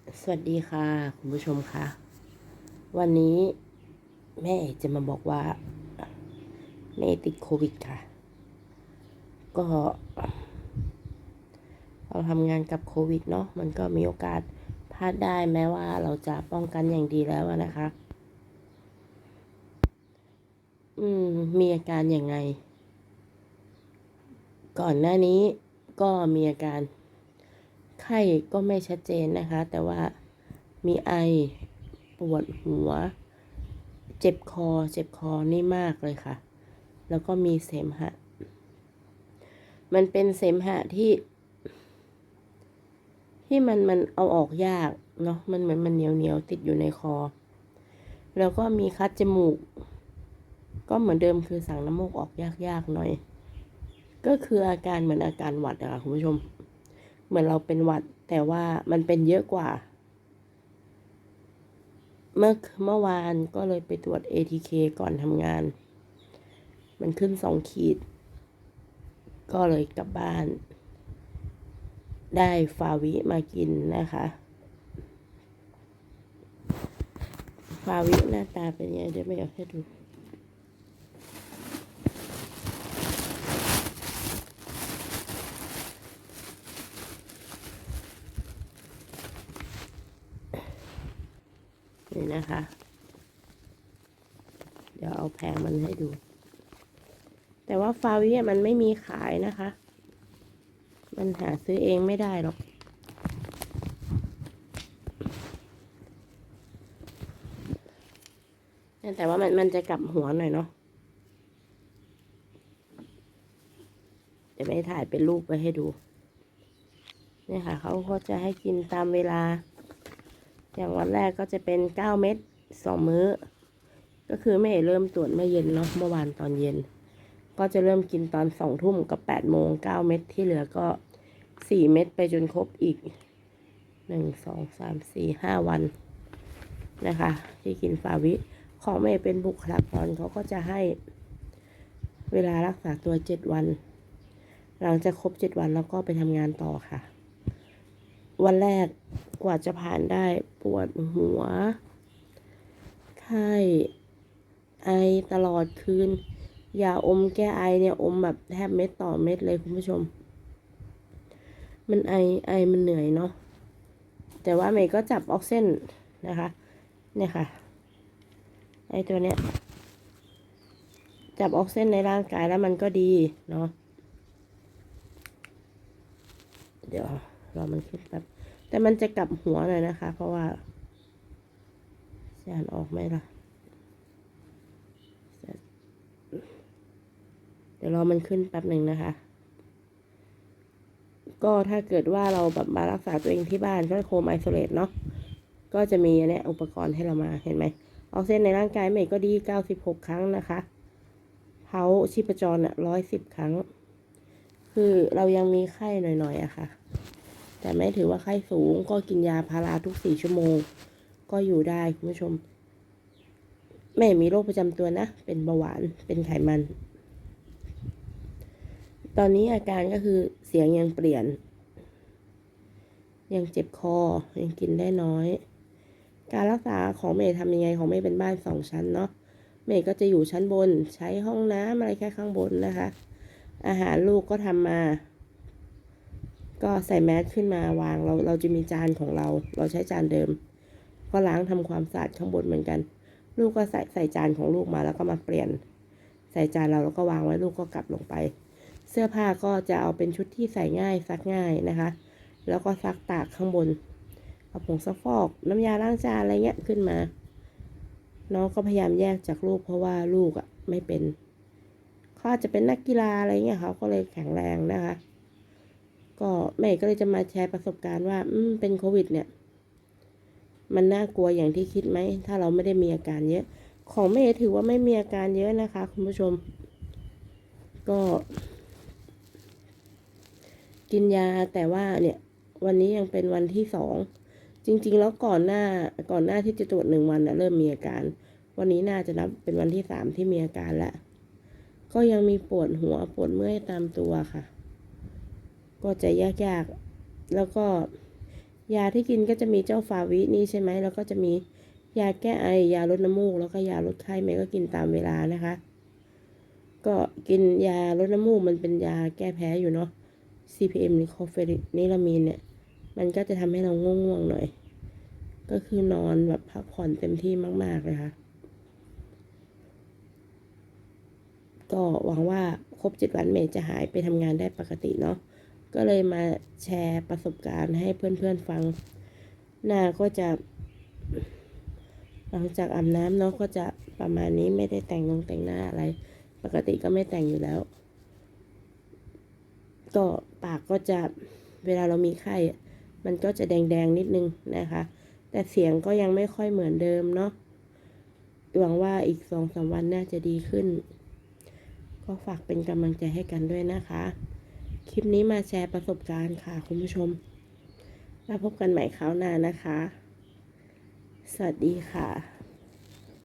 สวัสดีค่ะ คุณผู้ชมค่ะ วันนี้แม่จะมาบอกว่า แม่ติดโควิดค่ะ ก็เราทำงานกับโควิดเนาะมันก็มีโอกาสพลาดได้แม้ว่าเราจะป้องกันอย่างดีแล้วนะคะ อืม มีอาการยังไง ก่อนหน้านี้ก็มีอาการ ไข้ก็ไม่ชัดเจนนะคะ แต่ว่ามีไอปวดหัว เจ็บคอ เจ็บคอนี่มากเลยค่ะ แล้วก็มีเสมหะ มันเป็นเสมหะที่ ที่มันมันเอาออกยากเนาะ มันเหมือนมันเหนียวเหนียวติดอยู่ในคอ แล้วก็มีคัดจมูก ก็เหมือนเดิมคือสั่งน้ำมูกออกยากๆหน่อย ก็คืออาการเหมือนอาการหวัดอะค่ะคุณผู้ชม เหมือนเราเป็นหวัด แต่ว่ามันเป็นเยอะกว่า เมื่อเมื่อวานก็เลยไปตรวจ ATK ก่อนทำงาน มันขึ้นสองขีด ก็เลยกลับบ้าน ได้ฟาวิมากินนะคะ ฟาวิหน้าตาเป็นยังไงเดี๋ยวไม่อยากให้ดู นี่นะคะ เดี๋ยวเอาแผงมันให้ดู แต่ว่าฟาวิอมันไม่มีขายนะคะ มันหาซื้อเองไม่ได้หรอก แต่ว่ามันมันจะกลับหัวหน่อยเนาะเดี๋ยวไม่ถ่ายเป็นรูปไว้ให้ดู เนี่ยค่ะ เขาก็จะให้กินตามเวลา อย่างวันแรกก็จะเป็นเก้าเม็ดสองมื้อ ก็คือแม่เริ่มตรวจเมื่อเย็นเนาะเมื่อวานตอนเย็น ก็จะเริ่มกินตอนสองทุ่มกับแปดโมงเก้าเม็ดที่เหลือก็สี่เม็ดไปจนครบอีกหนึ่งสองสามสี่ห้าวันนะคะ ที่กินฟาวิ ของแม่เป็นบุคลากรเขาก็จะให้เวลารักษาตัวเจ็ดวัน หลังจากครบเจ็ดวันแล้วก็ไปทำงานต่อค่ะ วันแรกกว่าจะผ่านได้ปวดหัว ไข้ ไอตลอดคืน ยาอมแก้ไอเนี่ยอมแบบแทบเม็ดต่อเม็ดเลยคุณผู้ชม มันไอไอมันเหนื่อยเนาะ แต่ว่าเมย์ก็จับออกเส้นนะคะ เนี่ยค่ะ ไอตัวเนี้ย จับออกเส้นในร่างกายแล้วมันก็ดีเนาะ เดี๋ยว รอมันขึ้นแป๊บแต่มันจะกลับหัวหน่อยนะคะ เพราะว่าจะอ่านออกไหมล่ะ เดี๋ยวรอมันขึ้นแป๊บหนึ่งนะคะ ก็ถ้าเกิดว่าเราแบบมารักษาตัวเองที่บ้านก็โฮมไอโซเลตเนาะก็จะมีอันเนี้ยอุปกรณ์ให้เรามาเห็นไหมออกเส้นในร่างกายเมย์ก็ดี 96 ครั้งนะคะเผาชีพจรอะ110 ครั้ง คือเรายังมีไข้หน่อยๆอะค่ะ แต่ไม่ถือว่าไข้สูงก็กินยาพาราทุกสี่ชั่วโมง ก็อยู่ได้คุณผู้ชม แม่มีโรคประจำตัวนะ เป็นเบาหวานเป็นไขมัน ตอนนี้อาการก็คือเสียงยังเปลี่ยน ยังเจ็บคอ ยังกินได้น้อย การรักษาของเมย์ทำยังไงของเมย์เป็นบ้านสองชั้นเนาะเมย์ก็จะอยู่ชั้นบนใช้ห้องน้ำอะไรแค่ข้างบนนะคะ อาหารลูกก็ทำมา ก็ใส่แมสขึ้นมาวางเราเราจะมีจานของเรา เราใช้จานเดิม ก็ล้างทำความสะอาดข้างบนเหมือนกัน ลูกก็ใส่ใส่จานของลูกมาแล้วก็มาเปลี่ยน ใส่จานเราแล้วก็วางไว้ลูกก็กลับลงไป เสื้อผ้าก็จะเอาเป็นชุดที่ใส่ง่ายซักง่ายนะคะ แล้วก็ซักตากข้างบนเอาผงซักฟอกน้ำยาล้างจานอะไรเงี้ยขึ้นมา น้องก็พยายามแยกจากลูกเพราะว่าลูกอะ่ะไม่เป็นเขาอาจจะเป็นนักกีฬาอะไรเงี้ยเขาก็เลยแข็งแรงนะคะ ก็แม่ก็เลยจะมาแชร์ประสบการณ์ว่า อืมเป็นโควิด เนี่ย มันน่ากลัวอย่างที่คิดไหม ถ้าเราไม่ได้มีอาการเยอะ ของแม่ถือว่าไม่มีอาการเยอะนะคะ คุณผู้ชม ก็ กินยาแต่ว่าเนี่ย วันนี้ยังเป็นวันที่สอง จริง ๆ แล้วก่อนหน้าก่อนหน้าที่จะตรวจหนึ่งวันนะเริ่มมีอาการ วันนี้น่าจะนับเป็นวันที่สามที่มีอาการแล้วก็ยังมีปวดหัวปวดเมื่อยตามตัวค่ะ ก็จะยากๆ แล้วก็ยาที่กินก็จะมีเจ้าฟาวินี่ใช่ไหมแล้วก็จะมียาแก้ไอยาลดน้ำมูก แล้วก็ยาลดไข้เมย์ก็กินตามเวลานะคะ ก็กินยาลดน้ำมูกมันเป็นยาแก้แพ้อยู่เนาะ CPM นิโคอเฟนิลามีนเนี่ย มันก็จะทำให้เราง่วงๆหน่อย ก็คือนอนแบบพักผ่อนเต็มที่มากๆเลยค่ะก็หวังว่าครบเจ็ดวันเมย์จะหายไปทำงานได้ปกติเนาะ ก็เลยมาแชร์ประสบการณ์ให้เพื่อนๆฟัง หน้าก็จะ หลังจากอาบน้ำเนาะก็จะประมาณนี้ไม่ได้แต่งนงแต่งหน้าอะไร ปกติก็ไม่แต่งอยู่แล้ว ก็ปากก็จะเวลาเรามีไข้มันก็จะแดงๆนิดนึงนะคะ แต่เสียงก็ยังไม่ค่อยเหมือนเดิมเนาะหวังว่าอีกสองสามวันน่าจะดีขึ้น ก็ฝากเป็นกำลังใจให้กันด้วยนะคะ คลิปนี้มาแชร์ประสบการณ์ค่ะ คุณผู้ชม แล้วพบกันใหม่คราวหน้านะคะ สวัสดีค่ะ